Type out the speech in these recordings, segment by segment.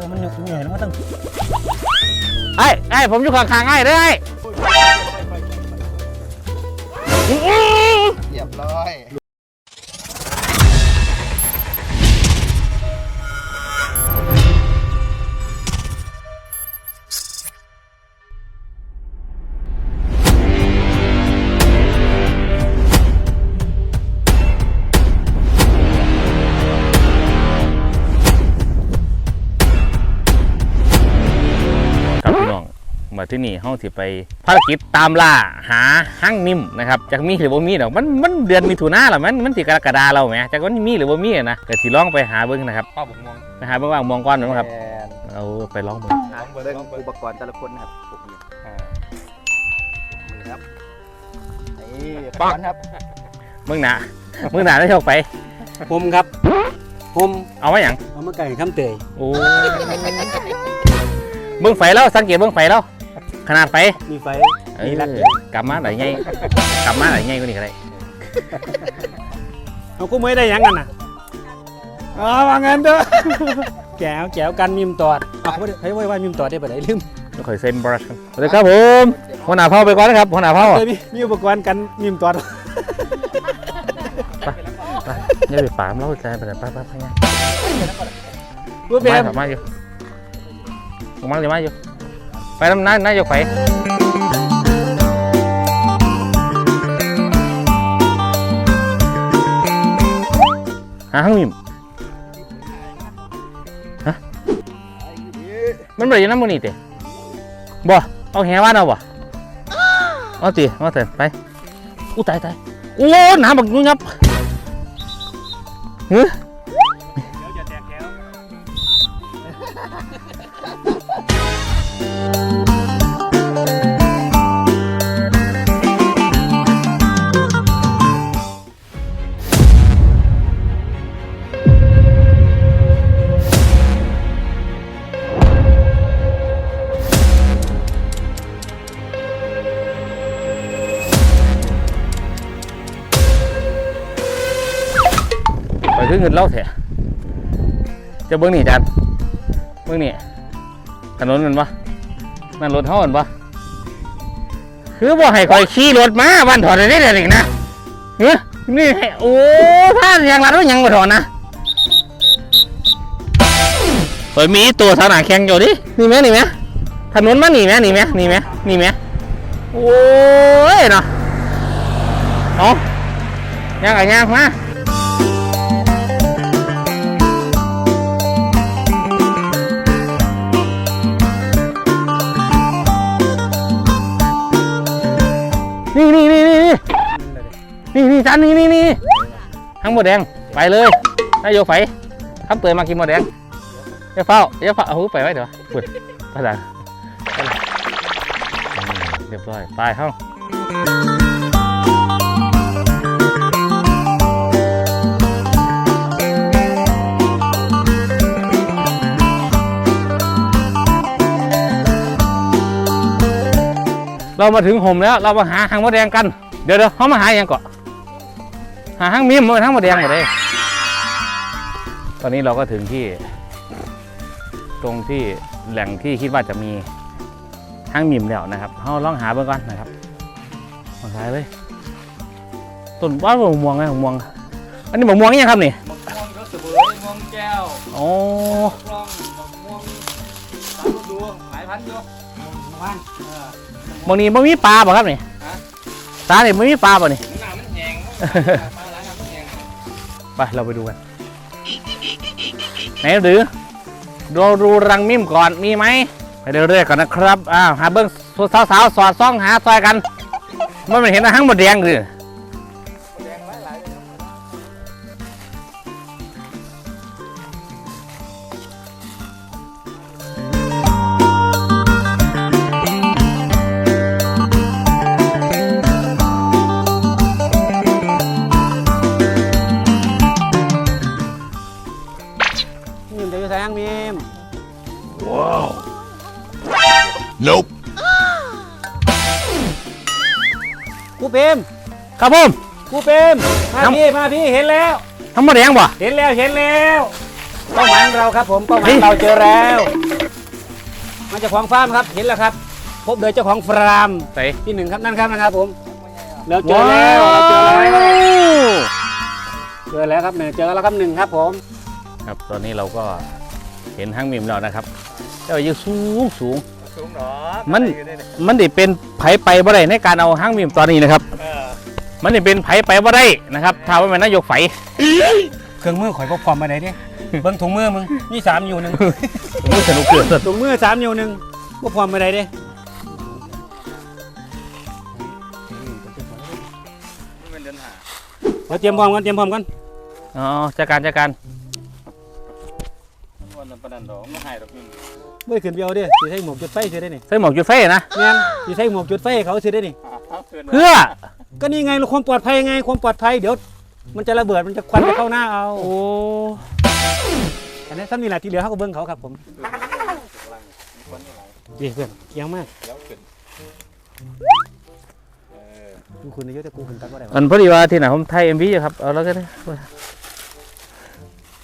อมันหยุดเหนื่อยแล้วมันต้องไอ้ไอ้ผมอยู่ข้างๆไอ้เด้อไอ้ เรียบร้อย ที่นี่ห้องสิไปภารกิจตามล่าหาหั่งนิ่มนะครับจากมีหรือบ่มีดอกมันมันเดือนมิถุนาแล้วมันมันสิกรกฎาเราไหมจากมันมีหรือบ่มีอะนะแต่สิลองไปหาเบิ่งนะครับป้าผมมองไปหาเบิ่งว่างมองก้อนนะครับแอนเอาไปลองเบิ่งเรื่องอุปกรณ์แต่ละคนนะครับพวกนี้นี่ครับนี่ปังครับเบิ่งหน้าเบิ่งหน้าได้ออกไปผมครับผมเอาไว้หยังเอามาไก่ข้ามเตยโอ้เบิ่งไฟแล้วสังเกตเบิ่งไฟแล้ว ขนาดไฟมีไฟเออมีรักกลับมาไหนไงกลับมาไหนไงก็นี่ก็ได้เอากูไม่ได้หยังกันน่ะอ๋อว่างั้นเด้อแก้วแก้วกันมิมตอดอะเขาไม่ได้เขาไม่ว่ามิมตอดได้ปะไหนลืมไม่ค่อยเซ็นบรัชครับสวัสดีครับผมหัวหน้าเผ่าไปก่อนนะครับหัวหน้าเผ่าเลยมีมีอุปกรณ์กันมิมตอดไปอย่าไปปามเราใจไปเลยไปไปไปเนี่ยรูปแบมาบถมาอยู่ผมมาอยู่มาอยู่ ไปน้ำน้านายกไปหาห้างมิมฮะมันบ่ได้อยังน้ำมันนี่เตะบ่เอาแหว่านเอาบ่เอาตีเอาเถอะไปอู้ตายตายโอ้หนาบักยุ่งยับเฮ้ ยไปเงินเล่าเถอะจะเบิ้งนี่จานเบิ้งนี่ถนนมันปะนั่นรถเท่ากันปะคือบอกให้คอยขี่รถมาบ้านถอดได้ได้เลยนะเฮ้ยนี่โอ้ท่านยังรัดว่ายังมาถอดนะคอยมีตัวสนามแข่งอยู่ดินี่ไหมนี่ไหมถนนมันนี่ไหมนี่ไหมนี่ไหมนี่ไหมโอ้ยเนาะเอาย่างไงย่างมา นี่นี่จานนี่นี่นี่ทั้งหมดแดงไปเลยนายโยไฟทำเตยมากินหมดแดงอย่าเฝ้าอย่าเฝ้าเอาหูไปไว้เดี๋ยวปุ่นภาษาเรียบร้อยไปเข้าเรามาถึงห่มแล้วเรามาหาหางมดแดงกัน เดี๋ยวเดี๋ยวเขามาหาอย่างก่อน หาหางมีมมาทั้งหมดแดงหมดเลยตอนนี้เราก็ถึงที่ ตรงที่แหล่งที่คิดว่าจะมีห้างมิมแล้วนะครับเราลองหาเบิ่งก่อนนะครับมาขายเลยต้นว่าบะม่วงไงบะม่วง อันนี้บะม่วงนี่ยังครับนี่มะม่วงก็สบู่มะม่วงแก้วโอ้กล้องมะม่วงตามดูหลายพันอยู่พันเออ บางนี้บ่มีปลาป่ะครับนี่ตาเนี่ยไม่มีปลาป่ะนี่น้ำมันแห้งปลาหลายน้ำมันแห้ง ไปเราไปดูกันไหนหรือดูดูรังมิมก่อนมีไหมไปเรื่อยๆก่อนนะครับอ้าวหาเบิ้งสาวๆสอดซ่องหาซอยกันไมันเห็นทั้งหมดแดงหรือ เปมครับผมกูเปมมาครับพี่มาพี่เห็นแล้วทั้งหมดแดงป่ะเห็นแล้วเห็นแล้วเป้าหมายของเราครับผมเป้าหมายของเราเจอแล้วมาจากของฟาร์มครับเห็นแล้วครับ พบโดยเจ้าของฟาร์มใส่ที่หนึ่งครับนั่นครับนะครับผมเราเจอแล้วเราเจอแล้วเจอแล้วครับหนึ่งเจอแล้วครับหนึ่งครับผมครับตอนนี้เราก็เห็นห้างมิมแล้วนะครับแต่ว่าอยู่สูงสูงสูง หรอมันมันได้เป็นไผไปบ่ได้ในการเอาห้างมิมตอนนี้นะครับมันได้เป็นไผไปบ่ได้นะครับถ้าว่าเป็นนายกไฟเครื่องมือข่อยพกความมาไหนดิเบิ้งถุงมือมึงนี่สามนิ้วหนึ่งมันสนุกเกินถุงมือสามนิ้วหนึ่งพกความมาไหนดิมันเดินหาเราเตรียมพร้อมกันเตรียมพร้อมกันอ๋อจัดการจัดการวันนั้นประดันดอกไม่หายดอกนี่ เมื่อขึ้นไปเอาดิสิใช้หมวกจุดไฟสิได้นี่ใส่หมวกจุดไฟนะแม่นสิใช้หมวกจุดไฟให้เขาสิได้นี่ เพื่อก็นี่ไงความปลอดภัยไงความปลอดภัยเดี๋ยว มันจะระเบิดมันจะควันไปเข้าหน้าเอาโอ้อันนี้ซ้ำนี่แหละที่เหลือเขาก็เบิ้งเขาครับผมดีเพื่อนเกี่ยงมากเดี๋ยวขึ้นดูคุณนายกแต่กูขึ้นตักก็ได้วะอันพอดีว่าที่ไหนผมไทยเอ็มวีอยู่ครับเอาแล้วก็ได้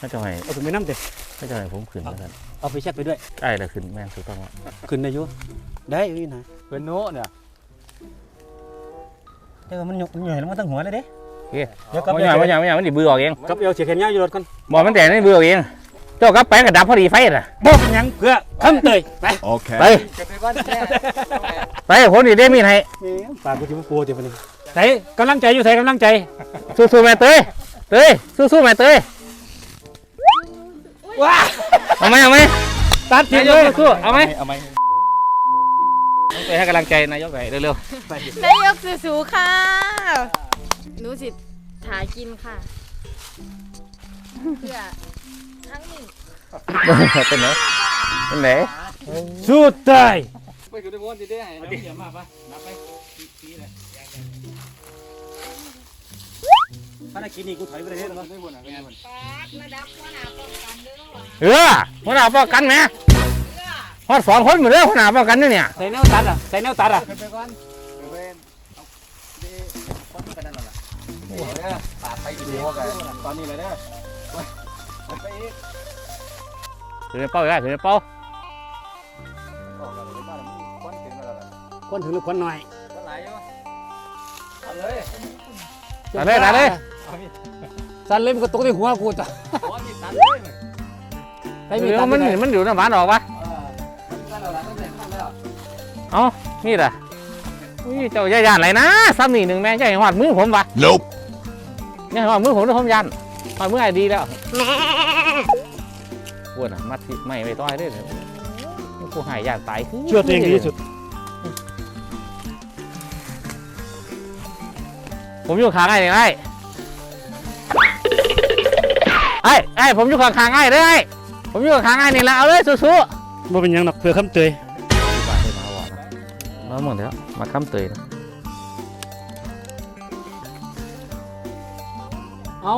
ไม่จะให้เอาถึงไม่น้ำเต็มไม่จะให้ผมขึ้นแล้วกันเอาไปเช็คไปด้วยได้แล้วขึ้นแม่นถูกต้องแล้วขึ้นนายกได้อยู่นี่นะเป็นโน้เนี่ยแต่ว่ามันหยกมันใหญ่แล้วมันตั้งหัวเลยเด้โอเคเดี๋ยวกลับไม่เอใช่วไม่ใช่ไม่ใช่มันดิบือออกเองกับเอวเสียแขนยาวอยู่รถก่อนบอกมันแต่นี่บือออกเองเจ้ากลับไปกับดับพอดีไฟน่ะบอกเป็นหยังเพื่อทำเตยไปไปจะไปบ้านแค่ไปผมดีได้มีดให้นี่ปากกูจะมันกลัวจะเป็นยังใส่กำลังใจอยู่ใส่กำลังใจสู้ๆแม่เตยเตยสู้ๆแม่เตย ว้าเอาไหมเอาไหมตัดทิ้นางยเลกยสู้ๆเอาไหมเอาไหมต้องไปให้กำลังใจนายกไปเร็วนายกสูๆค่ะหนูสิถากินค่ะเพื่อทั้งนี้ๆเป็นไหนเป็นไหนสู้ตายไปอยู่ในบ้านที่ได้ให้เดี๋ยวมาปะนับไป ภารกิจนี้กูถอยไปเลยเด้อได้บนอะได้บนเออหัวหน้าป้องกันไหมฮอดสองคนเหมือนเดิมหัวหน้าป้องกันด้วยเนี่ย ใส่แนวตัดอะใส่แนวตัดอะขึ้นไปก่อนขึ้นไปเอาดีคนกันนั่นแหละโอ้โหเนี่ยปาดไปอีกหัวกันตอนนี้เลยเนี่ยไปอีกถือเป็นเป้าอีกแล้วถือเป็นเป้าออกกันเลยบ้านมันควันถึงแล้วล่ะคนถึงหรือคนหน่อยก็ไหลอยู่เอาเลย ตัดเลยตัดเลย สั่นเลยมันก็ตกในหัวกูจ้ะหัวมีตัดเลยใส่เดี๋มียวตัดมันไปไหนมันอยู่น้ำหวานออกปะเออตัดแล้วล่ะตั้งแต่ขั้นแล้วเอ้านี่ล่ะอุ้ยเจ้าย่าย่านอะไรนะซ้ำนี่หนึ่งแม่ย่าเห็นหอดมือผมปะ Nope. ย่าเห็นหอดมือผมด้วยผมยันหอดมือไอ้ดีแล้วปวดอะมัดที่ไม่ไปต้อยด้วยเนี่ยกูหายย่านตายคืเชื่อตัวเองดีที่สุด ผมอยู่ข้างไอ้เนี่ยไอ้ ไอ้ไอ้ผมอยู่ข้างๆไอ้เด้อไอ้ผมอยู่ข้างๆไอ้นี่ละเอาเลยสู้ๆบ่เป็นหยังหรอกเพื่อคำเตยมาหมดแล้วมาค้ำเตยนะเอา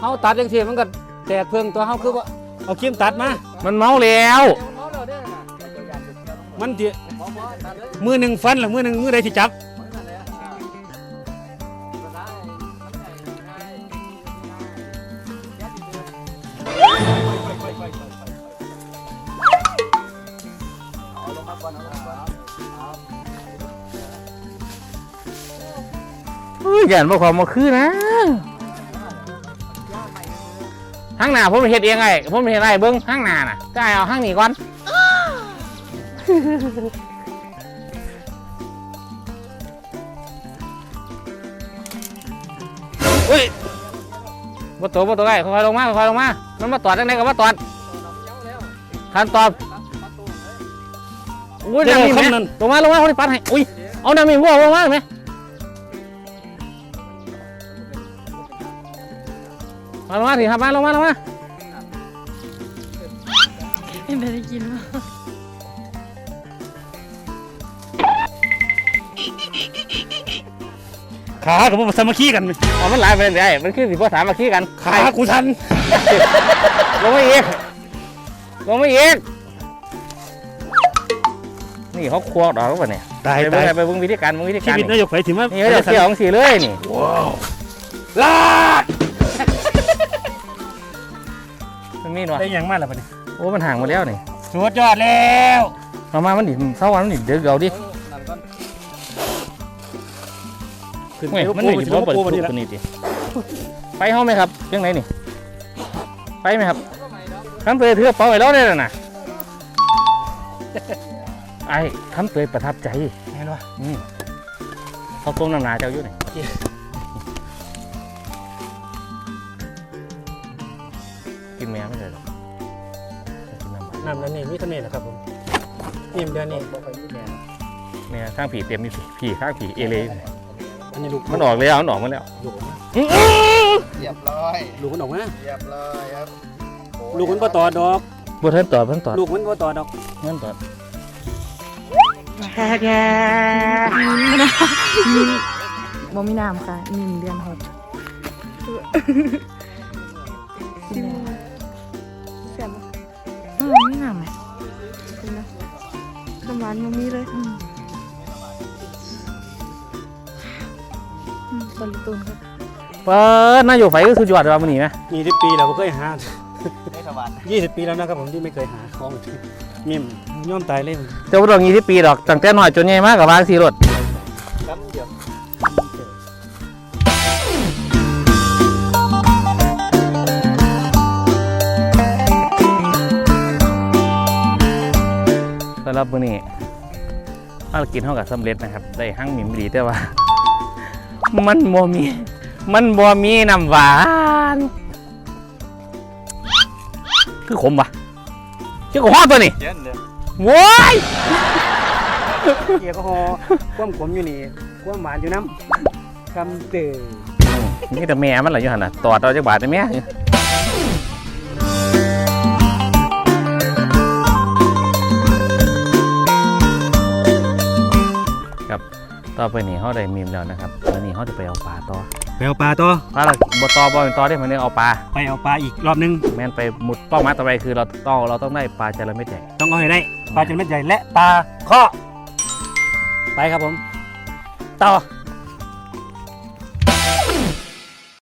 เอาตัดจังซี่มันก็แตกเพิ่งตัวเฮาคือว่าเอาครีมตัดมา มันเมาแล้ว มันสิมือหนึ่งฟันหรือมือหนึ่งมือใดที่จับ ยอย่ามาความมาคือนะห้างหน้าผมเห็ดเองไงผมเห็ดอะไรเบิ้งห้างหน้าน่ะจะให้เอาห้างนี้ก่อนอุ้ยมาตัวมาตัวไงค่อยๆลงมาค่อยๆลงมา มันมาตอดได้ไงกับมาตอดทันตอบอุ้ยเดี๋ยวน้ำมีไหมคำนั้นลงมาลงมาคนที่ปัดให้อุ้ยเอาน้ำมีหัวลงมาไหม มาลงมาสิครับมาลงมาลงมาไม่ได้กินวะขากับบ่สามัคคีกันอ๋อมันหลายไปเลยมันคือสิพ่อถามมาขี้กันขากูทันลงมาอีกลงมาอีกนี่เขาควงดอกแล้วป่ะเนี่ยตายไปตายเบิ่งไปเบิ่งวิธีการเบิ่งวิธีชีการวิตนายกไปถึงว่านี่เขาจะเสี่ยวของสีเลยนี่ลาด มันมีหน่อยได้ยังมาแล้วปะเนี่ยโอ้มันห่างมาแล้วนี่สุดยอดแล้วเอามามันดิเศร้าวันมันดิเดี๋ยวเอาดินั่นก่อนขึ้นเฮ้ยไปมันโอ้นี่โหบ่เปิดโอ้ทุโหกนี่ละตัวนี้ดิไปห้องไหมครับเรื่องไหนนี่ ไปไหมครับคำเตยถือกระเป๋าไว้แล้วเนี่ยน่ะไอ้คำเตยประทับใจเห็นปะอืมเขาต้มน้ำหนาเจ้าอยู่ไหนกิน นน้ำหวานน้ำนั่นนี่มีเท่านี้แหละครับผมนี่มันเดือนนี้เนี่ยข้างผีเต็มนี่สิผีข้างผีเอเลยอันนี้ลูกมันออกเลยอะมันออกมาแล้วลูกเรียบร้อยลูกมันออกมาเรียบร้อยครับลูกมันบ่ต่อดอกบัวเทินตอบเพิ่นตอบลูกมันบ่ต่อดอกเงินตอบบ่มีน้ำค่ะหนึ่งเดือนหก อืมไม่น้ำไหมกินนะน้ำหวานมันมีเลยอืมอืมบริตูนครับเปิดน่าอยู่ไฟก็สุดยอดว่ามันนี่นะยี่สิบปีเราก็เคยหาได้สวัสดิ์ยี่สิบปีแล้วนะครับผมที่ไม่เคยหาของมิมย่อมตายเลยเจ้าบ่ต้องยี่สิบปีดอกตั้งแต่น้อยจนใหญ่มากกับวางสีรถน้ำเดียวำหรับมื้อนี้ภารกิจเท่ากับสำเร็จนะครับ ได้หั่งหมิมดีแต่ว่า มันบ่มี มันบ่มีน้ำหวาน คือขมปะคือขมฮอดตัวนี่เย็นเลยโว้ยเกียร์ก็ฮอความขมอยู่นี่ความหวานอยู่น้ำคำเตยนี่แต่แม่มันเหรออยู่หันน่ะตอดเอาจักบาทได้แม่ ต่อไปนี่เขาได้มีมแล้วนะครับวันนี้เขาจะไปเอาปลาต่อไปเอาปลาต่อปลาละบ่ต่อบ่เป็นต่อได้เหมือนเดิมเอาปลาไปเอาปลาอีกรอบนึงแม่นไปหมุดเป้าหมายต่อไปคือเราต้องเราต้องได้ปลาจระเม็ดใหญ่ต้องเอาให้ได้ปลาจนเม็ดใหญ่และปลาข้อไปครับผม ต่อ